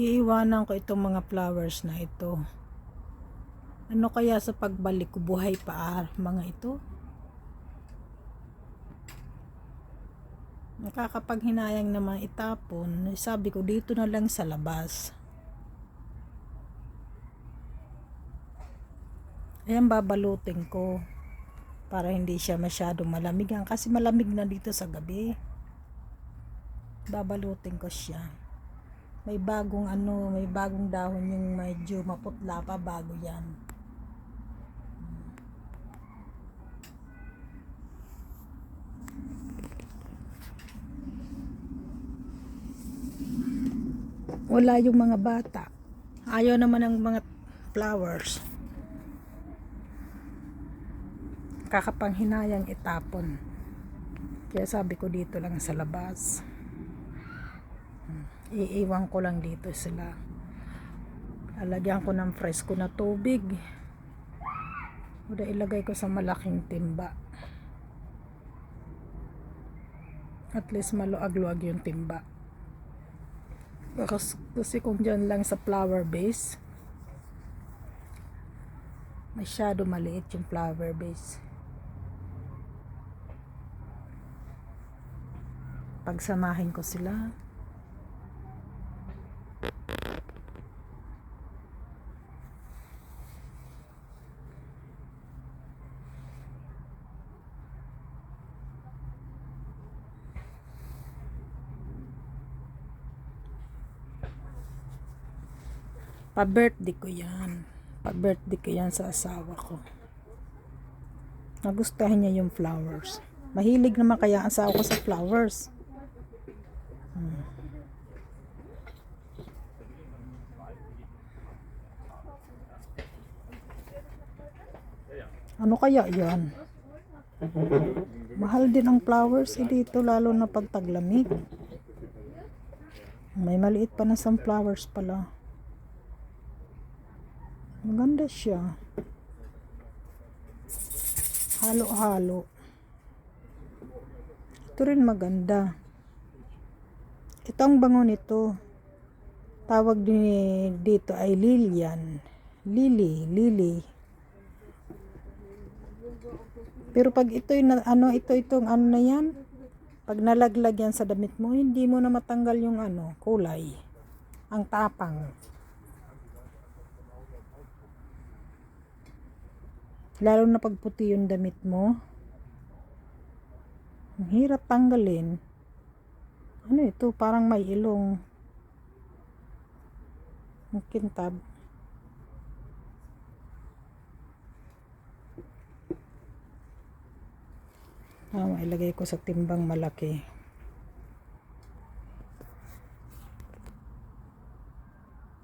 Iiwanan ko itong mga flowers na ito. Ano kaya sa pagbalik ko buhay pa ah, mga ito? Nakakapaghinayang naman itapon. Sabi ko dito na lang sa labas. Ayan babalutin ko para hindi siya masyadong malamigan kasi malamig na dito sa gabi. Babalutin ko siya. May bagong ano, may bagong dahon yung medyo maputla pa bago yan. Wala yung mga bata. Ayaw naman ng mga flowers. Kakapanghinayang itapon. Kaya sabi ko dito lang sa labas. Iiwan ko lang dito sila. Lalagyan ko ng fresco na tubig. Uda ilagay ko sa malaking timba. At least maluag-luag yung timba. Kasi, kasi kung dyan lang sa flower base, masyado maliit yung flower base. Pagsamahin ko sila. Pa-birthday ko yan. Pa-birthday ko yan sa asawa ko. Nagustuhan niya yung flowers. Mahilig naman kaya ang asawa ko sa flowers. Hmm. Ano kaya yan? Mahal din ang flowers eh dito lalo na pag taglamig. May maliit pa na sunflowers pala. Maganda siya. Halo-halo. Ito rin maganda. Ito ang bango nito. Tawag din dito ay Lilian. Lily, Lily. Pero pag ito'y na, ano, ito itong ano na yan, pag nalaglag yan sa damit mo, hindi mo na matanggal yung ano, kulay. Ang tapang. Lalo na pag puti yung damit mo. Ang hirap tanggalin. Ano ito? Parang may ilong. Ang kintab. Ah, ilagay ko sa timbang malaki.